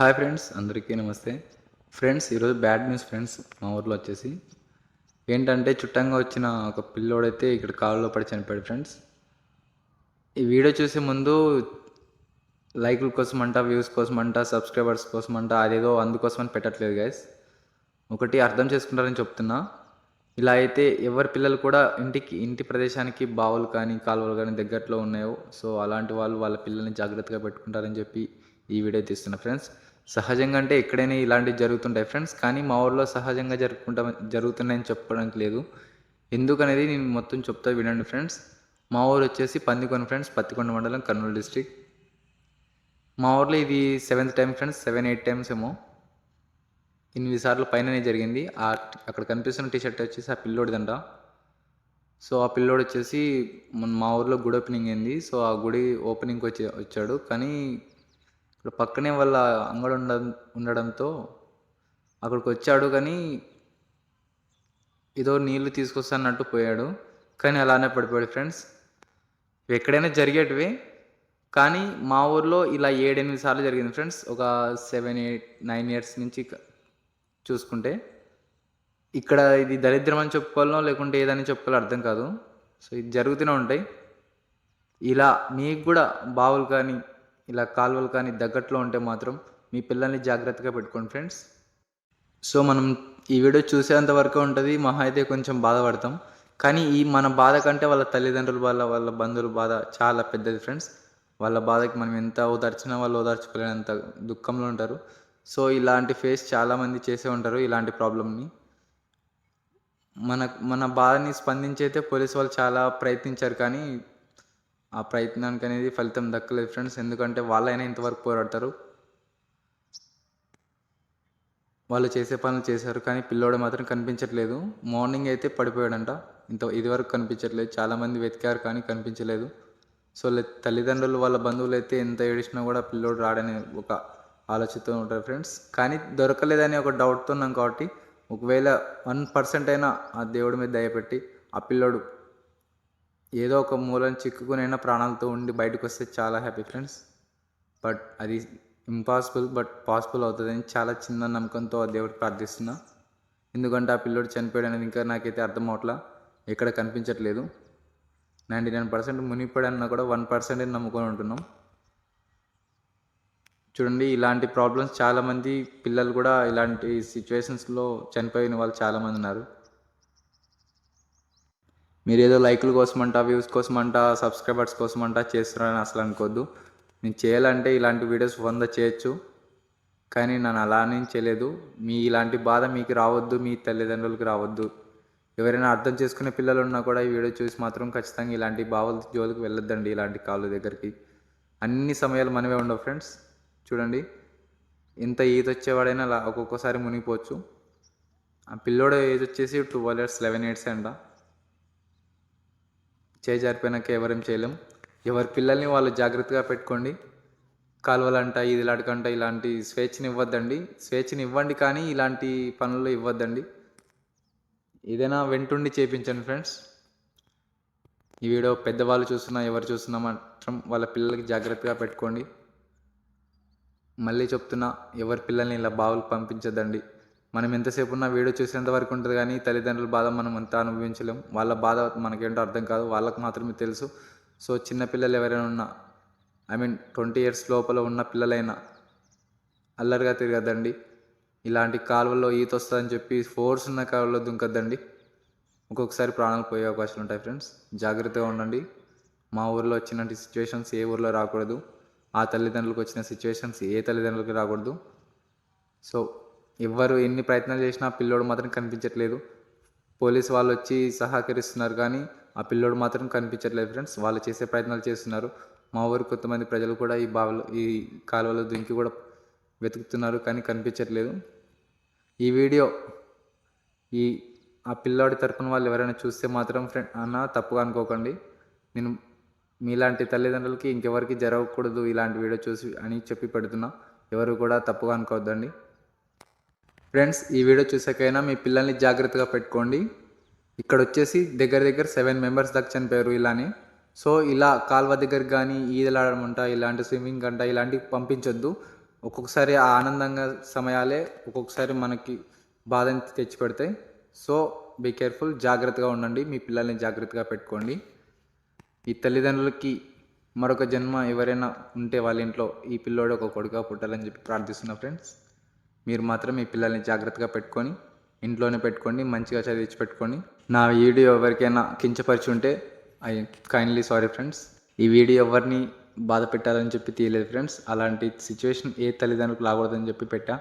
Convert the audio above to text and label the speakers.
Speaker 1: Hi friends అందరికీ నమస్తే. Friends ఈరోజు బ్యాడ్ న్యూస్ ఫ్రెండ్స్ మా ఊర్లో వచ్చేసి. ఏంటంటే చుట్టంగా వచ్చిన ఒక పిల్లోడైతే ఇక్కడ కాలులో పడి చనిపోయాడు ఫ్రెండ్స్. ఈ వీడియో చూసే ముందు లైకుల కోసం అంట వ్యూస్ కోసం అంట సబ్స్క్రైబర్స్ కోసం అంట అదేదో అందుకోసం అని పెట్టట్లేదు గైస్ ఒకటి అర్థం చేసుకుంటారని చెప్తున్నా. ఇలా అయితే ఎవరి పిల్లలు కూడా ఇంటికి ఇంటి ప్రదేశానికి బావులు కానీ కాలువలు కానీ దగ్గరలో ఉన్నాయో సో అలాంటి వాళ్ళు వాళ్ళ పిల్లల్ని జాగ్రత్తగా పెట్టుకుంటారని చెప్పి ఈ వీడియో తీస్తున్నా ఫ్రెండ్స్. సహజంగా అంటే ఎక్కడైనా ఇలాంటివి జరుగుతుంటాయి ఫ్రెండ్స్. కానీ మా ఊర్లో సహజంగా జరుపుకుంటా జరుగుతున్నాయని చెప్పడానికి లేదు. ఎందుకనేది నేను మొత్తం చెప్తా వినండి ఫ్రెండ్స్. మా ఊరు వచ్చేసి పందికొండ ఫ్రెండ్స్ పత్తికొండ మండలం కర్నూలు డిస్ట్రిక్ట్. మా ఊర్లో ఇది seventh time friends seven eight times ఏమో. ఎనిమిది సార్లు పైననే జరిగింది. ఆ అక్కడ కనిపిస్తున్న టీ షర్ట్ వచ్చేసి ఆ పిల్లోడిదంట. సో ఆ పిల్లోడు వచ్చేసి మా ఊర్లో గుడి ఓపెనింగ్ అయింది. సో ఆ గుడి ఓపెనింగ్కి వచ్చి వచ్చాడు. కానీ ఇప్పుడు పక్కనే వాళ్ళ అంగడి ఉండ ఉండడంతో అక్కడికి వచ్చాడు కానీ ఏదో నీళ్ళు తీసుకొస్తానట్టు పోయాడు. కానీ అలానే పడిపోయాడు ఫ్రెండ్స్. ఎక్కడైనా జరిగేటివి. కానీ మా ఊర్లో ఇలా ఏడెనిమిది సార్లు జరిగింది ఫ్రెండ్స్. ఒక సెవెన్ ఎయిట్ నైన్ ఇయర్స్ నుంచి చూసుకుంటే. ఇక్కడ ఇది దరిద్రం అని చెప్పుకోవాలనో లేకుంటే ఏదని చెప్పుకోవాలో అర్థం కాదు. సో ఇది జరుగుతూనే ఉంటాయి. ఇలా మీకు కూడా బావులు కానీ ఇలా కాలువలు కానీ దగ్గట్లో ఉంటే మాత్రం మీ పిల్లల్ని జాగ్రత్తగా పెట్టుకోండి ఫ్రెండ్స్. సో మనం ఈ వీడియో చూసేంత వరకు ఉంటుంది మహా అయితే కొంచెం బాధపడతాం. కానీ ఈ మన బాధ కంటే వాళ్ళ తల్లిదండ్రుల బాధ వాళ్ళ బంధువుల బాధ చాలా పెద్దది ఫ్రెండ్స్. వాళ్ళ బాధకి మనం ఎంత ఓదార్చినా వాళ్ళు ఓదార్చుకోలేనంత దుఃఖంలో ఉంటారు. సో ఇలాంటి ఫేస్ చాలామంది చేసే ఉంటారు ఇలాంటి ప్రాబ్లమ్ని. మన మన బాధని స్పందించి అయితే పోలీసు వాళ్ళు చాలా ప్రయత్నించారు కానీ ఆ ప్రయత్నానికి అనేది ఫలితం దక్కలేదు ఫ్రెండ్స్. ఎందుకంటే వాళ్ళైనా ఇంతవరకు పోరాడతారు. వాళ్ళు చేసే పనులు చేశారు కానీ పిల్లోడు మాత్రం కనిపించట్లేదు. మార్నింగ్ అయితే పడిపోయాడంట. ఇంత ఇదివరకు కనిపించట్లేదు. చాలామంది వెతికారు కానీ కనిపించలేదు. సో లే- తల్లిదండ్రులు వాళ్ళ బంధువులు అయితే ఎంత ఏడిచినా కూడా పిల్లోడు రాడని ఒక ఆలోచనతో ఉంటారు ఫ్రెండ్స్. కానీ దొరకలేదని ఒక డౌట్తో ఉన్నాం కాబట్టి ఒకవేళ వన్ పర్సెంట్ అయినా ఆ దేవుడి మీద దయపెట్టి ఆ పిల్లోడు ఏదో ఒక మూలం చిక్కుకునైనా ప్రాణాలతో ఉండి బయటకు వస్తే చాలా హ్యాపీ ఫ్రెండ్స్ బట్ అది ఇంపాసిబుల్ బట్ పాసిబుల్ అవుతుందని చాలా చిన్న నమ్మకంతో దేవుడు ప్రార్థిస్తున్నా. ఎందుకంటే ఆ పిల్లోడు చనిపోయాడు అనేది ఇంకా నాకైతే అర్థం అవట్లా ఎక్కడ కనిపించట్లేదు. నైంటీ నైన్ పర్సెంట్ మునిగిపోయాడన్నా కూడా వన్ పర్సెంట్ నమ్ముకొని ఉంటున్నాం. చూడండి ఇలాంటి ప్రాబ్లమ్స్ చాలామంది పిల్లలు కూడా ఇలాంటి సిచ్యువేషన్స్లో చనిపోయిన వాళ్ళు చాలామంది ఉన్నారు. మీరు ఏదో లైకుల కోసం అంట వ్యూస్ కోసం అంట సబ్స్క్రైబర్స్ కోసం అంట చేస్తున్నారని అసలు అనుకోవద్దు నేను చేయాలంటే ఇలాంటి వీడియోస్ వంద చేయొచ్చు. కానీ నన్ను అలా అని చేయలేదు. మీ ఇలాంటి బాధ మీకు రావద్దు మీ తల్లిదండ్రులకు రావద్దు. ఎవరైనా అర్థం చేసుకునే పిల్లలు ఉన్నా కూడా ఈ వీడియో చూసి మాత్రం ఖచ్చితంగా ఇలాంటి బావల జోలికి వెళ్ళొద్దండి ఇలాంటి కాళ్ళు దగ్గరికి. అన్ని సమయాలు మనమే ఉండవు ఫ్రెండ్స్. చూడండి. ఎంత ఈత వచ్చేవాడైనా అలా ఒక్కొక్కసారి మునిగిపోవచ్చు. ఆ పిల్లోడు ఏజ్ వచ్చేసి ట్వెల్వ్ ఇయర్స్ లెవెన్ ఇయర్స్ అంట. చేజారిపోయినాక ఎవరేం చేయలేం. ఎవరి పిల్లల్ని వాళ్ళు జాగ్రత్తగా పెట్టుకోండి. కాలువలంట ఇదిలాడకంట ఇలాంటి స్వేచ్ఛని ఇవ్వద్దండి స్వేచ్ఛని ఇవ్వండి కానీ ఇలాంటి పనులు ఇవ్వద్దండి. ఏదైనా వెంటుండి చేపించండి ఫ్రెండ్స్. ఈ వీడియో పెద్దవాళ్ళు చూస్తున్నా ఎవరు చూస్తున్నా మాత్రం వాళ్ళ పిల్లలకి జాగ్రత్తగా పెట్టుకోండి. మళ్ళీ చెప్తున్నా ఎవరి పిల్లల్ని ఇలా బావులు పంపించద్దండి. మనం ఎంతసేపు ఉన్న వీడియో చూసేంత వరకు ఉంటుంది కానీ తల్లిదండ్రుల బాధ మనం అంత అనుభవించలేం. వాళ్ళ బాధ మనకేంటో అర్థం కాదు. వాళ్ళకు మాత్రమే తెలుసు. సో చిన్నపిల్లలు ఎవరైనా ఉన్నా ఐ మీన్ ట్వంటీ ఇయర్స్ లోపల ఉన్న పిల్లలైనా అల్లరిగా తిరగద్దండి. ఇలాంటి కాలువల్లో ఈత వస్తుందని చెప్పి ఫోర్స్ ఉన్న కాలువలో దుంకద్దండి. ఒక్కొక్కసారి ప్రాణాలు పోయే అవకాశాలు ఉంటాయి ఫ్రెండ్స్ జాగ్రత్తగా ఉండండి. మా ఊర్లో వచ్చినటువంటి సిచ్యువేషన్స్ ఏ ఊర్లో రాకూడదు. ఆ తల్లిదండ్రులకు వచ్చిన సిచ్యువేషన్స్ ఏ తల్లిదండ్రులకి రాకూడదు. సో ఎవ్వరు ఎన్ని ప్రయత్నాలు చేసినా ఆ పిల్లోడు మాత్రం కనిపించట్లేదు. పోలీస్ వాళ్ళు వచ్చి సహకరిస్తున్నారు కానీ ఆ పిల్లోడు మాత్రం కనిపించట్లేదు ఫ్రెండ్స్ వాళ్ళు చేసే ప్రయత్నాలు చేస్తున్నారు. మా ఊరు కొంతమంది ప్రజలు కూడా ఈ బావిలో ఈ కాలువలో దుంకి కూడా వెతుకుతున్నారు కానీ కనిపించట్లేదు. ఈ వీడియో ఈ ఆ పిల్లాడి తరపున వాళ్ళు ఎవరైనా చూస్తే మాత్రం ఫ్రెండ్ అన్న తప్పుగా అనుకోకండి. నేను మీలాంటి తల్లిదండ్రులకి ఇంకెవరికి జరగకూడదు ఇలాంటి వీడియో చూసి అని చెప్పి పెడుతున్నా. ఎవరు కూడా తప్పుగా అనుకోవద్దండి. ఫ్రెండ్స్ ఈ వీడియో చూసాకైనా మీ పిల్లల్ని జాగ్రత్తగా పెట్టుకోండి. ఇక్కడ వచ్చేసి దగ్గర దగ్గర సెవెన్ మెంబర్స్ దాకా చనిపోయారు ఇలానే. సో ఇలా కాల్వ దగ్గర కానీ ఈదలాడడం అంట ఇలాంటి స్విమ్మింగ్ అంట ఇలాంటివి పంపించొద్దు. ఒక్కొక్కసారి ఆ ఆనందంగా సమయాలే ఒక్కొక్కసారి మనకి బాధని తెచ్చిపెడతాయి. సో బీ కేర్ఫుల్ జాగ్రత్తగా ఉండండి. మీ పిల్లల్ని జాగ్రత్తగా పెట్టుకోండి. ఈ తల్లిదండ్రులకి మరొక జన్మ ఎవరైనా ఉంటే వాళ్ళ ఇంట్లో ఈ పిల్లోడు ఒక కొడుక పుట్టాలని చెప్పి ప్రార్థిస్తున్నా ఫ్రెండ్స్ మీరు మాత్రం మీ పిల్లల్ని జాగ్రత్తగా పెట్టుకొని ఇంట్లోనే పెట్టుకోండి మంచిగా చదివించి పెట్టుకోండి నా వీడియో ఎవరికైనా కించపరిచి ఉంటే ఐ కైండ్లీ సారీ ఫ్రెండ్స్ ఈ వీడియో ఎవరిని బాధ పెట్టాలని చెప్పి తీయలేదు ఫ్రెండ్స్ అలాంటి సిచ్యువేషన్ ఏ తల్లిదండ్రులకు రాకూడదని చెప్పి పెట్టా.